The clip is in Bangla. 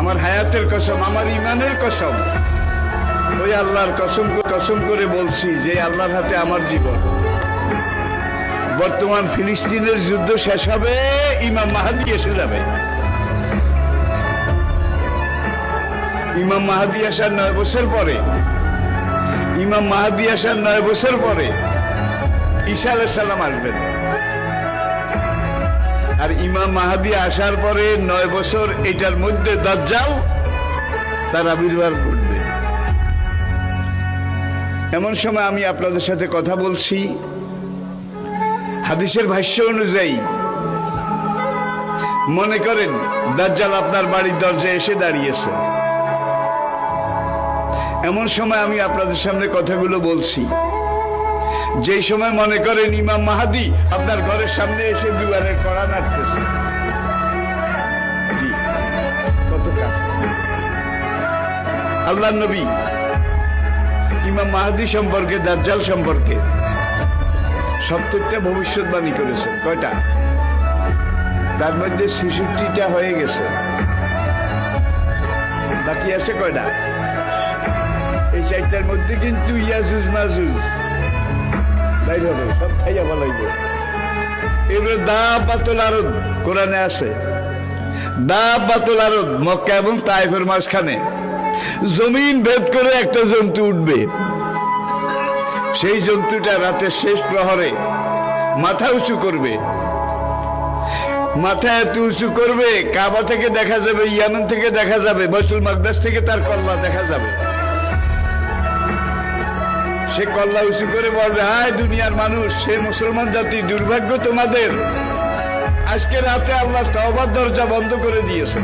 আমার হায়াতের কসম, আমার ইমানের কসম। ওই আল্লাহর কসম কসম করে বলছি যে আল্লাহর হাতে আমার জীবন। বর্তমান ফিলিস্তিনের যুদ্ধ শেষ হবে, ইমাম মাহাদি এসে যাবে। ইমাম মাহাদি আসার নয় বছর পরে। ইমাম মাহাদি আসার নয় বছর পরে ঈসা আলাইহিস সালাম আসবেন। আর ইমাম মাহাদি আসার পরে নয় বছর এটার মধ্যে দাজ্জাল তার আবির্ভাব ঘটবে। এমন সময় আমি আপনাদের সাথে কথা বলছি। হাদিসের ভাষ্য অনুযায়ী, মনে করেন দাজ্জাল আপনার বাড়ির দরজায় এসে দাঁড়িয়েছে। এমন সময় আমি আপনাদের সামনে কথাগুলো বলছি। যেই সময় মনে করেন ইমাম মাহাদি আপনার ঘরের সামনে এসে দুয়ারের কড়া নাড়তেছে। আল্লাহ নবী ইমাম মাহাদি সম্পর্কে, দাজ্জাল সম্পর্কে সত্তরটা ভবিষ্যৎবাণী কয়টা? তার মধ্যে ছেষট্টিটা হয়ে গেছে। বাকি আছে কয়টা? এই চারটার মধ্যে কিন্তু ইয়াজুজ, মাজুজ। দা কোরআনে দা মক্কা এবং তাইফের মাঝখানে জমিন ভেদ করে একটা জন্তু উঠবে। সেই জন্তুটা রাতের শেষ প্রহরে মাথা উঁচু করবে। মাথা এত উঁচু করবে, কাবা থেকে দেখা যাবে, ইয়ামেন থেকে দেখা যাবে বসুল মাকদাস থেকে তার কল্লা দেখা যাবে। সে কল্লা উঁচু করে বলবে হায় দুনিয়ার মানুষ, সে মুসলমান জাতি, দুর্ভাগ্য তোমাদের। আজকে রাতে আল্লাহ তবার দরজা বন্ধ করে দিয়েছে